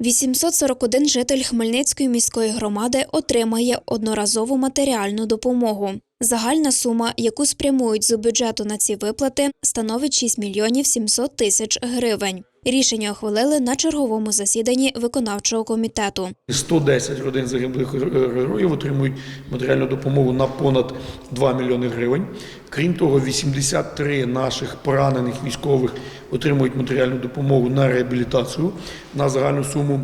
841 житель Хмельницької міської громади отримає одноразову матеріальну допомогу. Загальна сума, яку спрямують з бюджету на ці виплати, становить 6 мільйонів 700 тисяч гривень. Рішення ухвалили на черговому засіданні виконавчого комітету. 110 родин загиблих героїв отримують матеріальну допомогу на понад 2 мільйони гривень. Крім того, 83 наших поранених військових отримують матеріальну допомогу на реабілітацію на загальну суму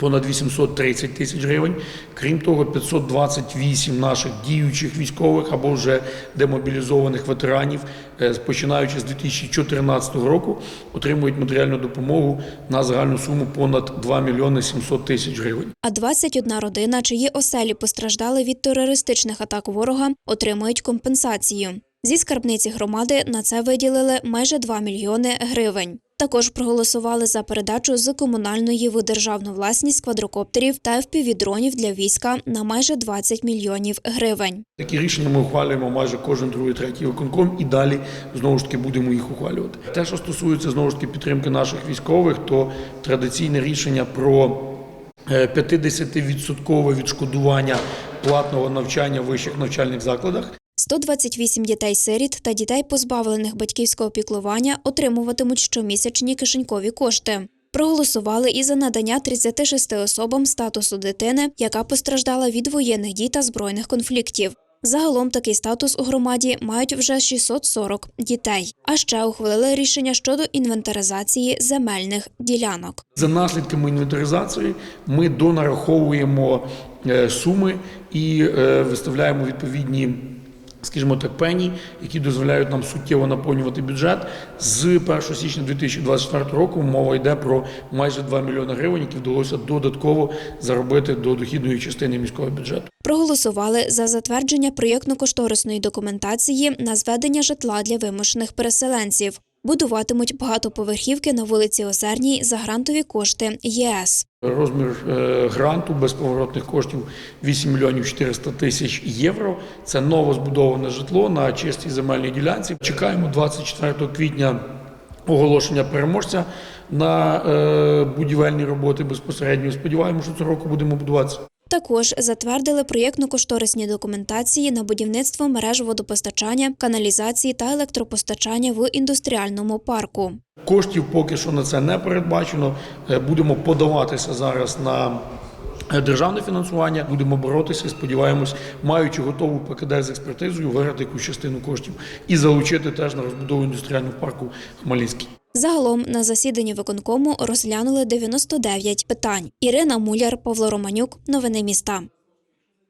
понад 830 тисяч гривень. Крім того, 528 наших діючих військових або вже демобілізованих ветеранів, е, починаючи з 2014 року, отримують матеріальну допомогу на загальну суму понад 2 мільйони 700 тисяч гривень. А 21 родина, чиї оселі постраждали від терористичних атак ворога, отримують компенсацію. Зі скарбниці громади на це виділили майже 2 мільйони гривень. Також проголосували за передачу з комунальної в державну власність квадрокоптерів та FPV-дронів для війська на майже 20 мільйонів гривень. Такі рішення ми ухвалюємо майже кожен другий, третій виконком і далі знову ж таки будемо їх ухвалювати. Те, що стосується знову ж таки підтримки наших військових, то традиційне рішення про е, 50% відшкодування платного навчання в вищих навчальних закладах 128 дітей-сиріт та дітей, позбавлених батьківського піклування, отримуватимуть щомісячні кишенькові кошти. Проголосували і за надання 36 особам статусу дитини, яка постраждала від воєнних дій та збройних конфліктів. Загалом такий статус у громаді мають вже 640 дітей. А ще ухвалили рішення щодо інвентаризації земельних ділянок. За наслідками інвентаризації ми донараховуємо е, суми і е, виставляємо відповідні. Скажімо так, пені, які дозволяють нам суттєво наповнювати бюджет. З 1 січня 2024 року мова йде про майже 2 мільйони гривень, які вдалося додатково заробити до дохідної частини міського бюджету. Проголосували за затвердження проєктно-кошторисної документації на зведення житла для вимушених переселенців. Будуватимуть багатоповерхівки на вулиці Озерній за грантові кошти ЄС. Розмір е, гранту безповоротних коштів 8 мільйонів 400 тисяч євро. Це новозбудоване житло на чистій земельній ділянці. Чекаємо 24 квітня оголошення переможця на е, будівельні роботи безпосередньо. Сподіваємося, що цього року будемо будуватися. Також затвердили проєктно-кошторисні документації на будівництво мереж водопостачання, каналізації та електропостачання в індустріальному парку. Коштів поки що на це не передбачено. Е, Будемо подаватися зараз на е, державне фінансування. Будемо боротися. Сподіваємось, маючи готову ПКД з експертизою, виграти якусь частину коштів і залучити теж на розбудову індустріального парку Хмельницький. Загалом на засіданні виконкому розглянули 99 питань. Ірина Муляр, Павло Романюк. Новини міста.